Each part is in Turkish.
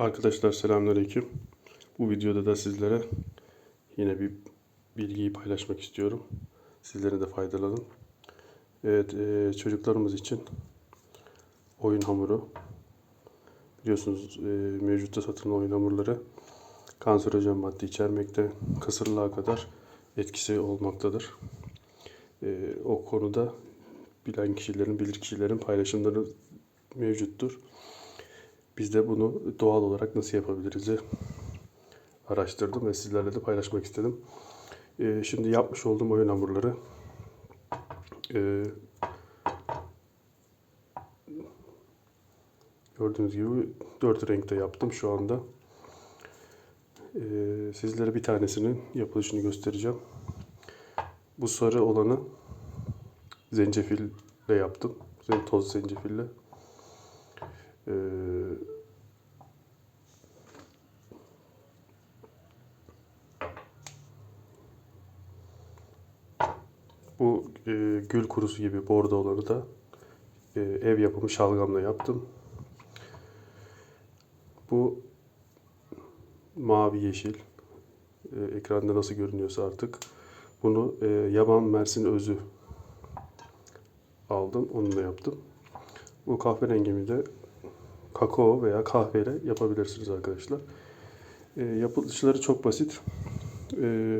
Arkadaşlar selamünaleyküm. Bu videoda da sizlere yine bir bilgiyi paylaşmak istiyorum. Sizlere de faydalanın. Evet, e, çocuklarımız için oyun hamuru. Biliyorsunuz e, mevcutta satılan oyun hamurları kanserojen madde içermekte. Kasırlığa kadar etkisi olmaktadır. E, o konuda bilen kişilerin, bilir kişilerin paylaşımları mevcuttur. Biz de bunu doğal olarak nasıl yapabiliriz'i araştırdım ve sizlerle de paylaşmak istedim. Ee, şimdi yapmış olduğum oyun hamurları ee, gördüğünüz gibi dört renkte yaptım şu anda. Ee, sizlere bir tanesinin yapılışını göstereceğim. Bu sarı olanı zencefille yaptım. Toz zencefille. Ee, bu e, gül kurusu gibi bordoları da e, ev yapımı şalgamla yaptım. Bu mavi yeşil. E, ekranda nasıl görünüyorsa artık. Bunu e, yaban mersin özü aldım. Onunla yaptım. Bu kahverengimi de kakao veya kahveyle yapabilirsiniz arkadaşlar. E, yapılışları çok basit. E,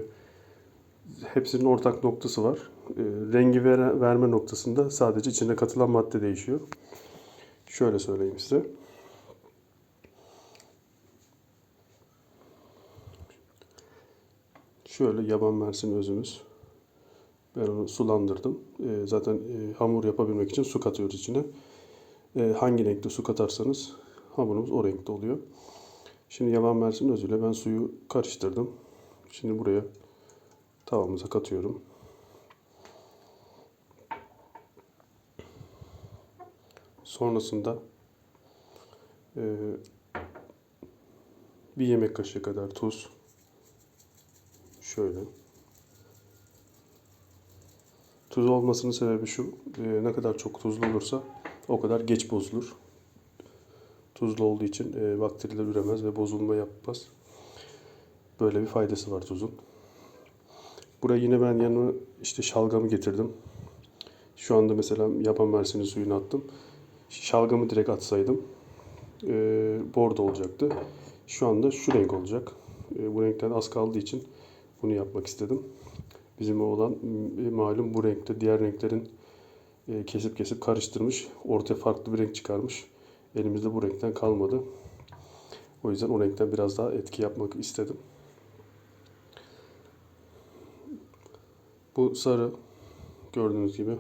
hepsinin ortak noktası var. E, rengi vere, verme noktasında sadece içine katılan madde değişiyor. Şöyle söyleyeyim size. Şöyle yaban mersin özümüz. Ben onu sulandırdım. Zaten e, hamur yapabilmek için su katıyoruz içine. E, hangi renkte su katarsanız hamurumuz o renkte oluyor. Şimdi yaban mersin özüyle ben suyu karıştırdım. Şimdi buraya tavamıza katıyorum. Sonrasında e, bir yemek kaşığı kadar tuz. Şöyle. Tuz olmasının sebebi şu. E, ne kadar çok tuzlu olursa o kadar geç bozulur. Tuzlu olduğu için e, bakteriler üremez ve bozulma yapmaz. Böyle bir faydası var tuzun. Buraya yine ben yanına işte şalgamı getirdim. Şu anda mesela yaban mersini suyunu attım. Şalgamı direkt atsaydım e, bordo olacaktı. Şu anda şu renk olacak. E, bu renkten az kaldığı için bunu yapmak istedim. Bizim oğlan e, malum bu renkte diğer renklerin kesip kesip karıştırmış. Ortaya farklı bir renk çıkarmış. Elimizde bu renkten kalmadı. O yüzden o renkten biraz daha etki yapmak istedim. Bu sarı gördüğünüz gibi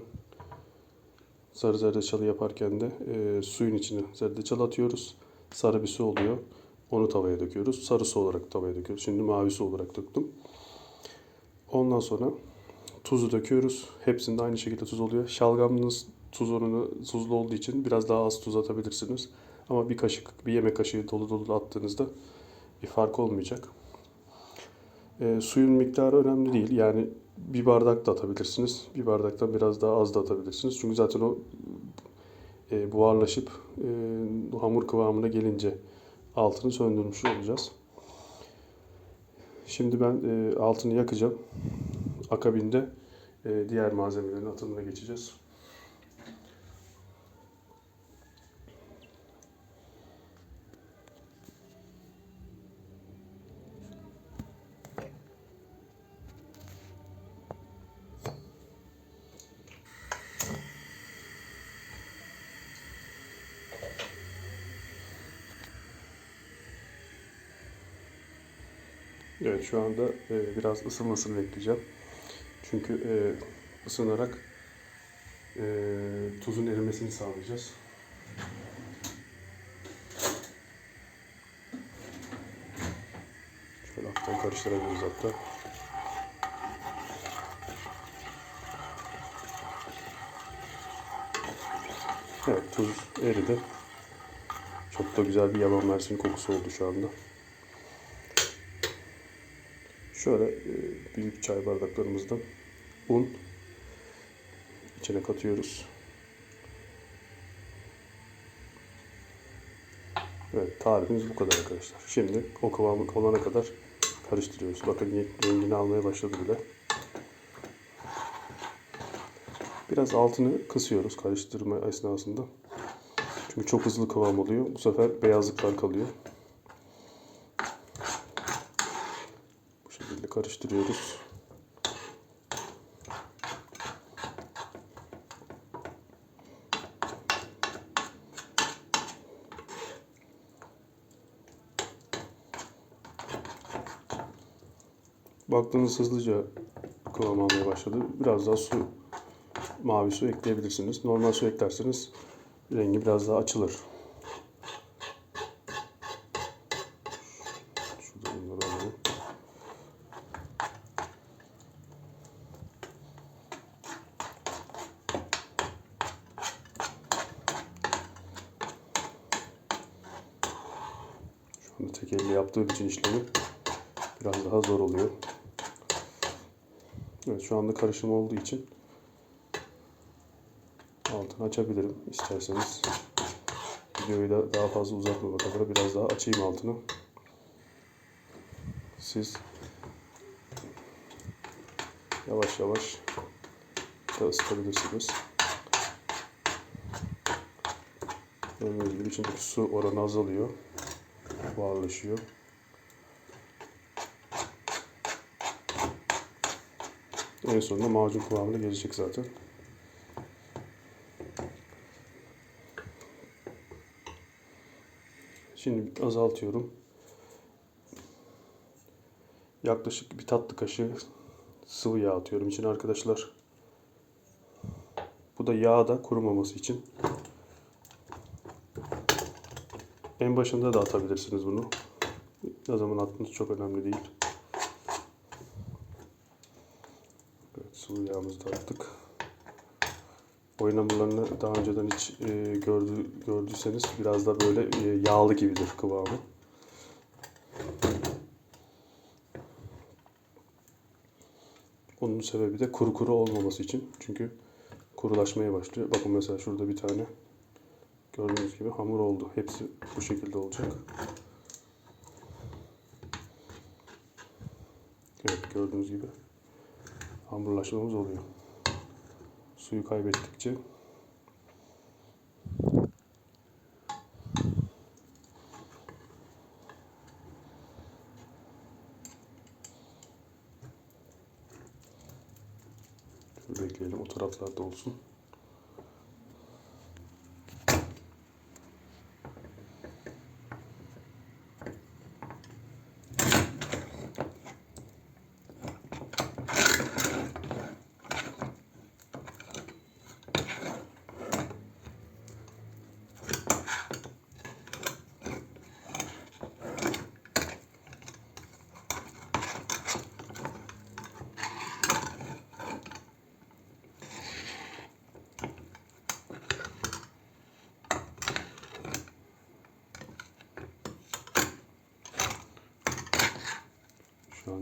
sarı zerdeçalı yaparken de e, suyun içine zerdeçal atıyoruz. Sarı bir su oluyor. Onu tavaya döküyoruz. Sarı su olarak tavaya döküyoruz. Şimdi mavi su olarak döktüm. Ondan sonra tuzu döküyoruz. Hepsinde aynı şekilde tuz oluyor. Şalgamınız tuz oranı tuzlu olduğu için biraz daha az tuz atabilirsiniz. Ama bir kaşık, bir yemek kaşığı dolu dolu attığınızda bir fark olmayacak. E, suyun miktarı önemli değil. Yani bir bardak da atabilirsiniz. Bir bardaktan biraz daha az da atabilirsiniz. Çünkü zaten o e, buharlaşıp e, hamur kıvamına gelince altını söndürmüş olacağız. Şimdi ben e, altını yakacağım. Akabinde e, diğer malzemelerin atımına geçeceğiz. Evet şu anda e, biraz ısınmasını bekleyeceğim. Çünkü e, ısınarak e, tuzun erimesini sağlayacağız. Şöyle hafiften karıştırabiliriz hatta. Evet tuz eridi. Çok da güzel bir yaban mersini kokusu oldu şu anda. Şöyle e, büyük çay bardaklarımızdan un içine katıyoruz. Evet tarifimiz bu kadar arkadaşlar. Şimdi o kıvamı olana kadar karıştırıyoruz. Bakın rengini almaya başladı bile. Biraz altını kısıyoruz karıştırma esnasında. Çünkü çok hızlı kıvam oluyor. Bu sefer beyazlıklar kalıyor. Bu şekilde karıştırıyoruz. Baktığınız hızlıca kıvam almaya başladı. Biraz daha su, mavi su ekleyebilirsiniz. Normal su eklerseniz rengi biraz daha açılır. Şu anda tek elle yaptığım için işlemi biraz daha zor oluyor. Evet şu anda karışım olduğu için altını açabilirim isterseniz. Videoyu da daha fazla uzatmamak adına biraz daha açayım altını. Siz yavaş yavaş da ısıtabilirsiniz. Gördüğünüz gibi içindeki su oranı azalıyor. Buharlaşıyor. En sonunda macun kıvamına gelecek zaten. Şimdi azaltıyorum. Yaklaşık bir tatlı kaşığı sıvı yağ atıyorum içine arkadaşlar. Bu da yağ da kurumaması için. En başında da atabilirsiniz bunu. Ne zaman attığınız çok önemli değil. Evet, sıvı yağımızı da attık. Oyun hamurlarını daha önceden hiç e, gördü, gördüyseniz biraz da böyle e, yağlı gibidir kıvamı. Bunun sebebi de kuru kuru olmaması için. Çünkü kurulaşmaya başlıyor. Bakın mesela şurada bir tane gördüğünüz gibi hamur oldu. Hepsi bu şekilde olacak. Evet gördüğünüz gibi hamurlaşmamız oluyor. Suyu kaybettikçe bekleyelim o taraflarda olsun.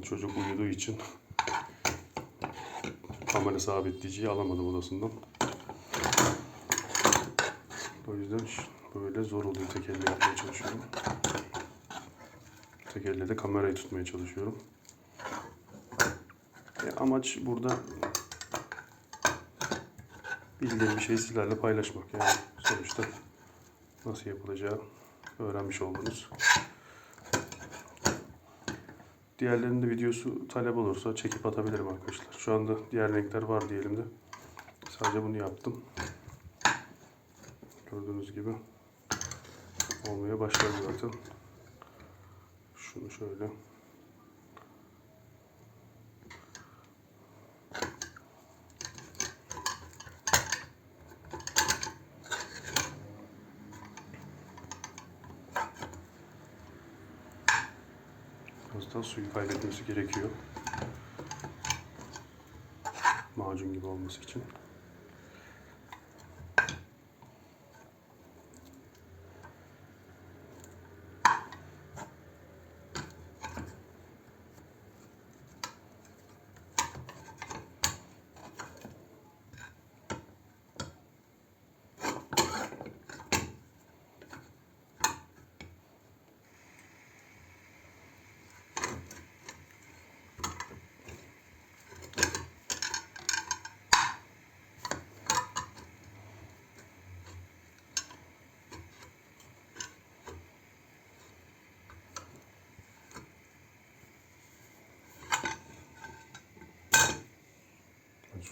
Çocuk uyuduğu için kamera sabitleyiciyi alamadım odasından. O yüzden böyle zor oluyor tek yapmaya çalışıyorum. Tek de kamerayı tutmaya çalışıyorum. E, amaç burada bildiğim bir şeyi sizlerle paylaşmak. Yani sonuçta nasıl yapılacağı öğrenmiş oldunuz. Diğerlerinin de videosu talep olursa çekip atabilirim arkadaşlar. Şu anda diğer renkler var diyelim de. Sadece bunu yaptım. Gördüğünüz gibi olmaya başladı zaten. Şunu şöyle. Biraz daha suyu kaybetmesi gerekiyor. Macun gibi olması için.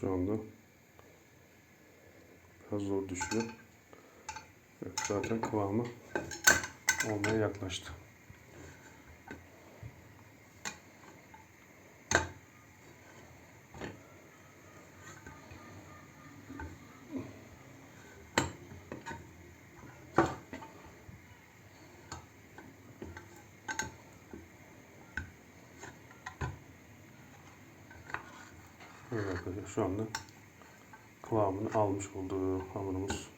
Şu anda biraz zor düşüyor. Evet, zaten kıvamı olmaya yaklaştı. Evet arkadaşlar şu anda kıvamını almış olduğu hamurumuz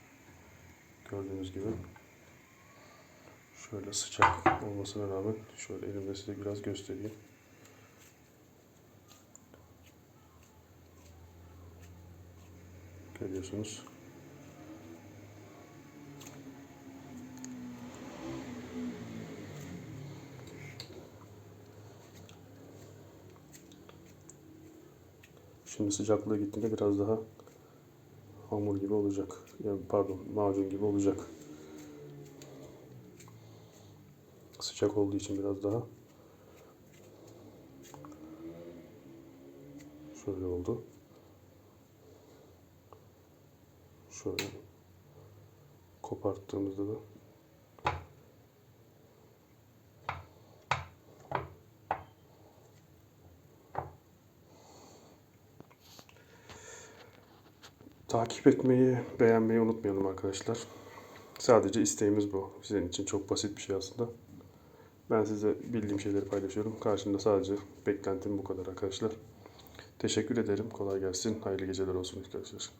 gördüğünüz gibi şöyle sıcak olmasına rağmen şöyle elimde size biraz göstereyim. Görüyorsunuz. Şimdi sıcaklığı gittiğinde biraz daha hamur gibi olacak. Yani pardon macun gibi olacak. Sıcak olduğu için biraz daha şöyle oldu. Şöyle koparttığımızda da Takip etmeyi, beğenmeyi unutmayalım arkadaşlar. Sadece isteğimiz bu. Sizin için çok basit bir şey aslında. Ben size bildiğim şeyleri paylaşıyorum. Karşımda sadece beklentim bu kadar arkadaşlar. Teşekkür ederim. Kolay gelsin. Hayırlı geceler olsun arkadaşlar.